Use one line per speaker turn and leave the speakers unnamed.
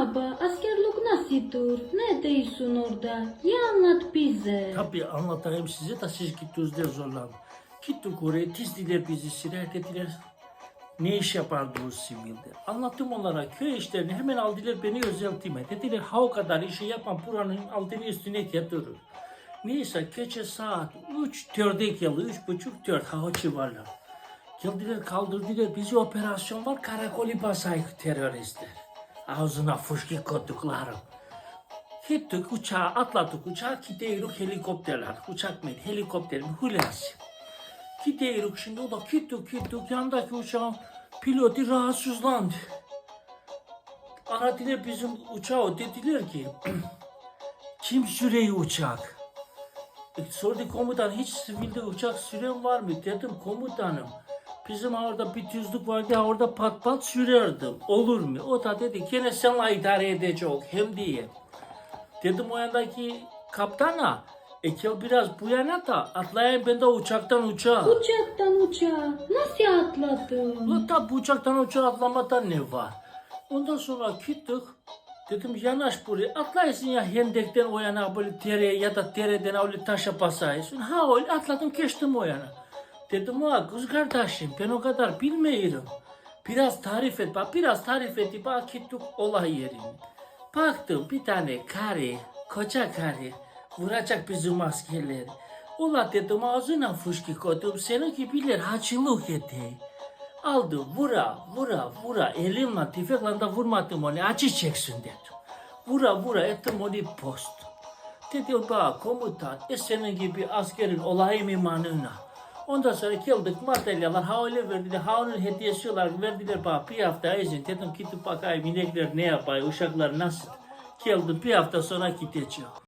Abla askerlik nasıldır? Ne değilsin orada? Ya anlat bize.
Tabii anlatayım size de siz gittiniz de zorlan. Gittik oraya dizdiler bizi sıraya dediler. Ne iş yapardınız sivilde? Anlattım onlara köy işlerini hemen aldılar beni özeltime. Dediler ha o kadar işi yapan buranın altını üstüne getirir. Neyse gece saat 3 4'e geldi. Üç buçuk 4 ha o civarlar. Geldiler kaldırdılar bizi operasyon var karakoli basayık teröristler. Ağzına fışkı koyduklarım. Gittik uçağa atladık uçağa gidiyoruz helikopterler. Uçak mıydı helikopter mi Hulusi. Gidiyoruz şimdi o da gittik gittik yandaki uçağın pilotu rahatsızlandı. Aradılar bizim uçağı dediler ki kim sürüyor uçak? E, sordu komutan hiç sivilde uçak süren var mı? Dedim komutanım bizim orada bir tüzlük vardı ya orada pat pat sürerdim. Olur mu? O da dedi gene senle idare edecek hem diye. Dedim o yandaki kaptana e gel biraz bu yana da atlayayım ben de uçaktan uçağa.
Uçaktan uçağa nasıl atladın?
Ulan da bu uçaktan uçağa atlamada ne var? Ondan sonra gittik. Dedim yanaş buraya atlaysın ya hendekten o yana böyle dereye ya da dereden öyle taşa basaysın. Ha öyle atladım geçtim o yana. Dedim o kız kardeşim ben o kadar bilmiyorum. Biraz tarif et bak biraz tarif et bak gittik olay yerine. Baktım bir tane karı koca karı vuracak bizim askerleri. Ula dedim ağzına fışkı koydum senin gibiler hacılık etti. Aldı vura vura vura elimle tüfekle de vurmadım onu acı çeksin dedim. Vura vura ettim onu post. Dedi bak komutan e senin gibi askerin olayım imanına. Ondan sonra geldik madalyalar ha öyle verdiler ha onun hediyesi olarak verdiler bana bir hafta izin dedim gidip bakayım inekler ne yapıyor uşaklar nasıl. Geldim bir hafta sonra gideceğim.